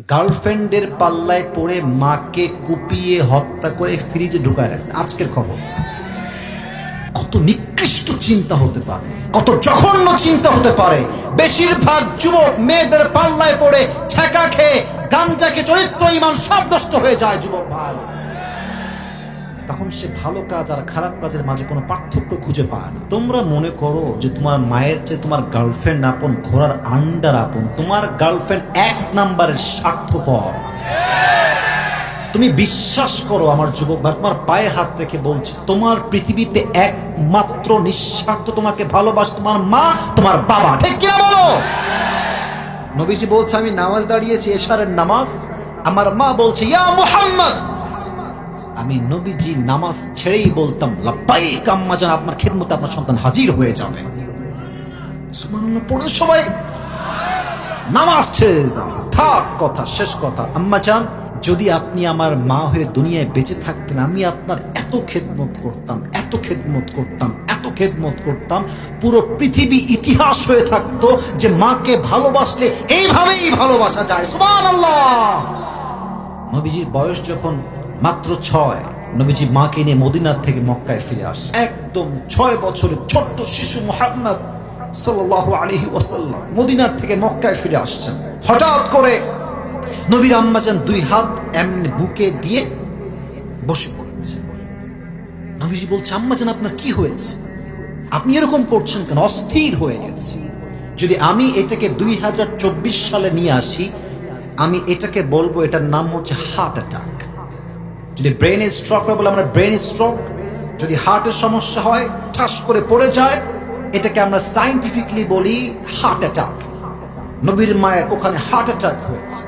গার্লফ্রেন্ডের পাল্লায় পড়ে মাকে কুপিয়ে হত্যা করে ফ্রিজে ঢুকায় রাখছে। আজকের খবর। কত নিকৃষ্ট চিন্তা হতে পারে। কত জঘন্য চিন্তা হতে পারে। বেশিরভাগ যুবক মেয়েদের পাল্লায় পড়ে ছেঁকা খেয়ে গাঞ্জাকে চরিত্র, ইমান সব হয়ে যায়, যুবক ভাই। তখন সে ভালো কাজ আর খারাপ কাজের মাঝে কোনো পার্থক্য খুঁজে পায় না। তোমরা মনে করো যে তোমার মায়ের চেয়ে তোমার গার্লফ্রেন্ড আপন, ঘোড়ার আন্ডার আপন, তোমার গার্লফ্রেন্ড এক নাম্বারের স্বার্থপর। তুমি বিশ্বাস করো আমার যুবক ভাই, তোমার পায়ে হাত রেখে বলছি, তোমার পৃথিবীতে একমাত্র নিঃস্বার্থ তোমাকে ভালোবাস তোমার মা, তোমার বাবা। ঠিক কিনা বলো? নবীজি বলছে, আমি নামাজ দাঁড়িয়েছি, এশারের নামাজ। আমার মা বলছে, ইয়া মুহাম্মদ! আমি নবীজি নামাজ ছেড়েই বলতাম লাব্বাই কাম্মা যেন আপনার খেদমতে আপনার সন্তান হাজির হয়ে যাবে। সুবহানাল্লাহ পড়ে সবাই নামাজ ছেড়ে দিতাম। থাক কথা, শেষ কথা। আম্মা চান যদি আপনি আমার মা হয়ে দুনিয়ায় বেঁচে থাকতেন, আমি আপনার এত খেদমত করতাম, এত খেদমত করতাম, এত খেদমত করতাম, পুরো পৃথিবী ইতিহাস হয়ে থাকতো যে মাকে ভালোবাসলে এইভাবেই ভালোবাসা যায়। সুবহানাল্লাহ! নবীজির বয়স যখন মাত্র ছয়। নবীজি মাকে নিয়ে মদিনার থেকে মক্কায় ফিরে আসে। একদম ছয় বছরের ছোট্ট শিশু মোহাম্মদ সাল্লাল্লাহু আলাইহি ওয়াসাল্লাম মদিনার থেকে মক্কায় ফিরে আসছেন। হঠাৎ করে নবীর আম্মাজান দুই হাত এমনি বুকে দিয়ে বসে পড়েছে। নবীজি বলছে আম্মাজান আপনার কি হয়েছে? আপনি এরকম করছেন কেন? অস্থির হয়ে গেছে। যদি আমি এটাকে দুই হাজার চব্বিশ সালে নিয়ে আসি, আমি এটাকে বলব, এটার নাম হচ্ছে হার্ট অ্যাটাক। যদি ব্রেনে স্ট্রোক বলে আমরা ব্রেন স্ট্রোক যদি হার্টের সমস্যা হয়, ঠাস করে পড়ে যায়, এটাকে আমরা সাইন্টিফিকলি বলি হার্ট অ্যাটাক নবীর মায়ের ওখানে হার্ট অ্যাটাক হয়েছে।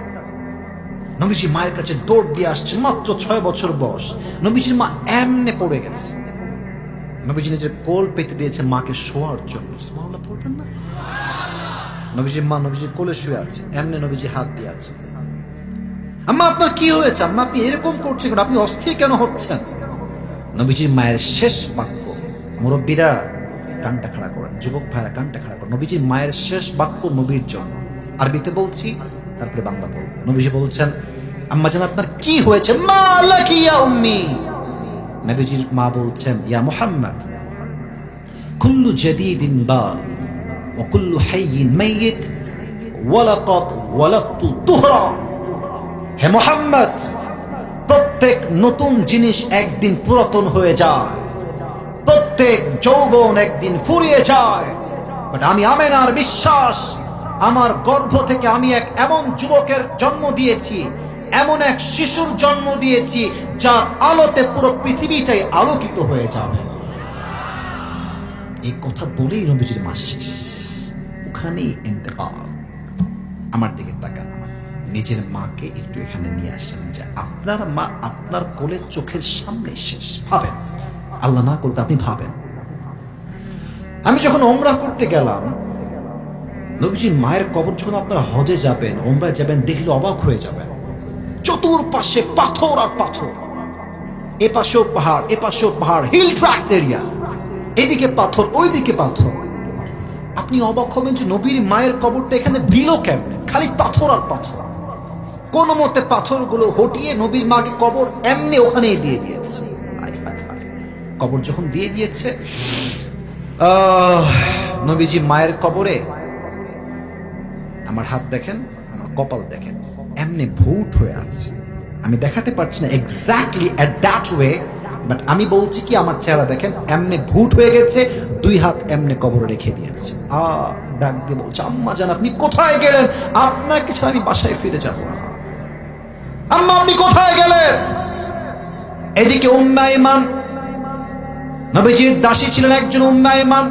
নবীজি মায়ের কাছে দৌড় দিয়ে আসছে মাত্র ছয় বছর বয়স। নবীজির মা এমনে পড়ে গেছে। নবীজি নিজের কোল পেতে দিয়েছে মাকে শোয়ার জন্য। পড়বেন না? নবীজির মা নবীজির কোলে শুয়ে আছে, এমনি নবীজি হাত দিয়ে আছে। আম্মা, আপনার কি হয়েছে? আম্মা, আপনি এরকম করছেন কেন? আপনি অস্থির কেন হচ্ছেন? নবীজির মায়ের শেষ বাক্য, মুরব্বীরা কানটা খাড়া করেন, যুবক ভাইরা কানটা খাড়া করেন। নবীজির মায়ের শেষ বাক্য নবীর জন্য। আরবিতে বলছি, তারপরে বাংলা বলব। নবীজি বলছেন, আম্মা জান আপনার কি হয়েছে? মা লাকি ইয়া উম্মি। নবীজির মা বলছেন, ইয়া মুহাম্মদ, কুল্লু জাদিদিন বাল কুল্লু হাইয়িন মাইয়িত ওয়ালাকাদ ওয়ালাদতু তুহরা। হে মোহাম্মদ, প্রত্যেক নতুন জিনিস একদিন পুরাতন হয়ে যায়। প্রত্যেক যৌবন একদিন ফুরিয়ে যায়। বাট আমি আমেনার বিশ্বাস, আমার গর্ভ থেকে আমি এক এমন যুবকের জন্ম দিয়েছি, এমন এক শিশুর জন্ম দিয়েছি, যার আলোতে পুরো পৃথিবীটাই আলোকিত হয়ে যাবে। এই কথা বলেই নবীজির মাস শেষ। ওখানেই ইন্তেকাল আমার দিকে তাকান। নিজের মাকে একটু এখানে নিয়ে আসেন যে আপনার মা আপনার কোলের চোখের সামনে শেষ ভাবেন। আল্লাহ না করতে আপনি ভাবেন। আমি যখন ওমরা করতে গেলাম নবীজি মায়ের কবর যখন আপনারা হজে যাবেন, ওমরায় যাবেন, দেখলে অবাক হয়ে যাবেন। চতুর্পাশে পাথর আর পাথর। এ পাশেও পাহাড়, এ পাশেও পাহাড় হিল ট্রাক্স এরিয়া এদিকে পাথর, ওইদিকে পাথর। আপনি অবাক হবেন যে নবীর মায়ের কবরটা এখানে দিল কেমনে? খালি পাথর আর পাথর। কোন মতে পাথরগুলো হটিয়ে নবীর মাকে কবর এমনি ওখানেই দিয়ে দিয়েছে। কবর যখন দিয়ে দিয়েছে নবীজি মায়ের কবরে, আমার হাত দেখেন, আমার কপাল দেখেন, এমনি ভুট হয়ে আছে। আমি দেখাতে পারছি না exactly at that way but আমি বলছি কি, আমার চেহারা দেখেন, এমনি ভুট হয়ে গেছে, দুই হাত এমনি কবরে রেখে দিয়েছে। আ ডাক দিয়ে বলছে, আম্মা জান, আপনি কোথায় গেলেন? আপনাকে ছাড়া আমি বাসায় ফিরে যাব আম্মা, আপনি কোথায় গেলেন? এদিকে উম্মাইমান নবীজির দাসী ছিলেন একজন উম্মাইমান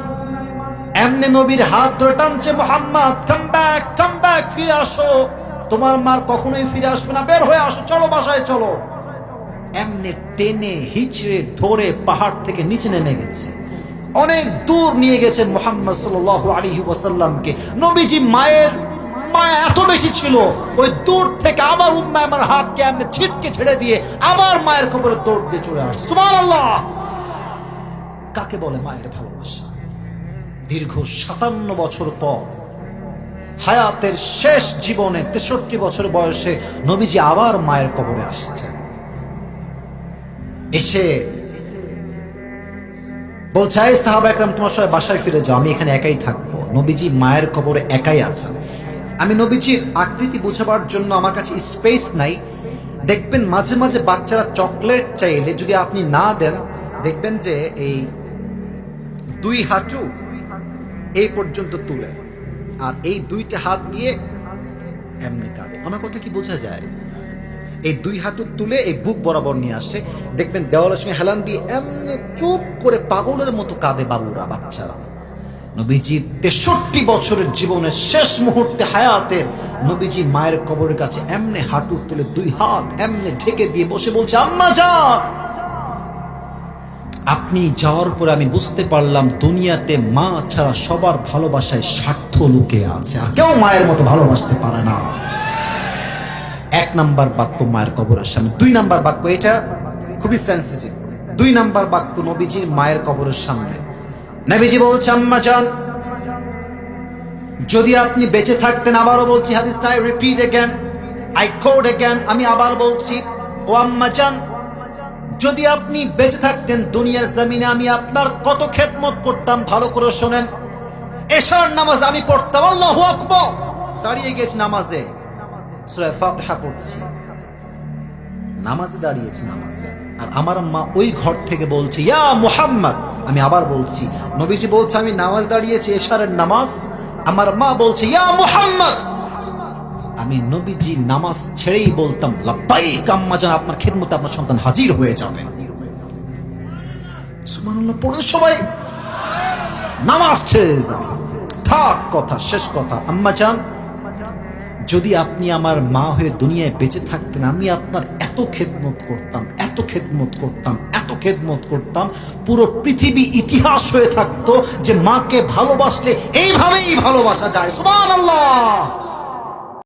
এমনি নবীর হাত ধরে টানছে, Mohammad come back come back ফিরে আসো। তোমার মার কখনোই ফিরে আসবে না। বের হয়ে আসো, চলো বাসায়, চলো। এমনি টেনে, হিচড়ে, ধরে পাহাড় থেকে নিচে নেমে গেছে। অনেক দূর নিয়ে গেছেন মোহাম্মদ সাল্লাল্লাহু আলাইহি ওয়াসাল্লামকে। নবীজি মায়ের মায়া এত বেশি ছিল, ওই দূর থেকে আবার উম্মা আমার হাতকে এমনি ছিটকে ছেড়ে দিয়ে আবার মায়ের খবরে দৌড় দিয়ে চলে আসছে। সুবহানাল্লাহ! কাকে বলে মায়ের ভালোবাসা? দীর্ঘ সাতান্ন বছর পর হায়াতের শেষ জীবনে তেষট্টি বছর বয়সে নবীজি আবার মায়ের কবরে আসছেন। এসে বলছে সাহাবা তোমার সবাই বাসায় ফিরে যাও, আমি এখানে একাই থাকব। নবীজি মায়ের কবরে একাই আছেন। আমি নবীজির আকৃতি বোঝাবার জন্য আমার কাছে স্পেস নাই। দেখবেন মাঝে মাঝে বাচ্চারা চকলেট চাইলে যদি আপনি না দেন, দেখবেন যে এই দুই হাঁটু এই পর্যন্ত তুলে আর এই দুইটা হাত দিয়ে এমনি কাঁদে। আমার কথা কি বোঝা যায়? এই দুই হাঁটু তুলে এই বুক বরাবর নিয়ে আসে। দেখবেন দেওয়ালের সঙ্গে হেলান দিয়ে এমনি চুপ করে পাগলের মতো কাঁদে বাবুরা, বাচ্চারা। নবীজির তেষট্টি বছরের জীবনের শেষ মুহূর্তে হায়াতের নবীজি মায়ের কবরের কাছে এমনি হাঁটু তুলে দুই হাত এমনি ঢেকে দিয়ে বসে বলছে, আম্মা যা আপনি যাওয়ার পরে আমি বুঝতে পারলাম দুনিয়াতে মা ছাড়া সবার ভালোবাসায় স্বার্থ লুকে আছে, আর কেউ মায়ের মতো ভালোবাসতে পারে না। এক নাম্বার বাক্য মায়ের কবরের সামনে দুই নাম্বার বাক্য, এটা খুবই সেন্সিটিভ দুই নাম্বার বাক্য নবীজির মায়ের কবরের সামনে। নবীজি বলছে, আম্মা যান যদি আপনি বেঁচে থাকতেন, আবারও বলছি হাদিসটা I repeat again I quote again আমি আবার বলছি, ও আম্মা যান যদি আপনি বেঁচে থাকতেন দুনিয়ার জমিনে, আমি আপনার কত খেদমত করতাম, ভালো করে শোনেন। এশার নামাজ আমি পড়তাম, আল্লাহু আকবার। দাঁড়িয়ে গেছি নামাজে। সূরা ফাতিহা পড়ছি। নামাজে দাঁড়িয়েছি নামাজে। আর আমার মা ওই ঘর থেকে বলছে, ইয়া মুহাম্মদ আমি আবার বলছি, নবীজি বলছে, আমি নামাজ দাঁড়িয়েছি, এশারের নামাজ। আমার মা বলছে, ইয়া মুহাম্মদ! আমি নবীজি নামাজ ছেড়েই বলতাম, লাব্বাইক, আম্মা জান, আপনার খেদমতে আপনার সন্তান হাজির হয়ে যাবে। সুবহানাল্লাহ পড়ে সবাই নামাজ ছেড়ে দিতাম থাক কথা, শেষ কথা। আম্মা জান, যদি আপনি আমার মা হয়ে দুনিয়ায় বেঁচে থাকতেন, আমি আপনার এত খেদমত করতাম, এত খেদমত করতাম খেদমত করতাম পুরো পৃথিবী ইতিহাস হয়ে থাকতো যে মাকে ভালোবাসলে এইভাবেই ভালোবাসা যায়। সুবহানাল্লাহ!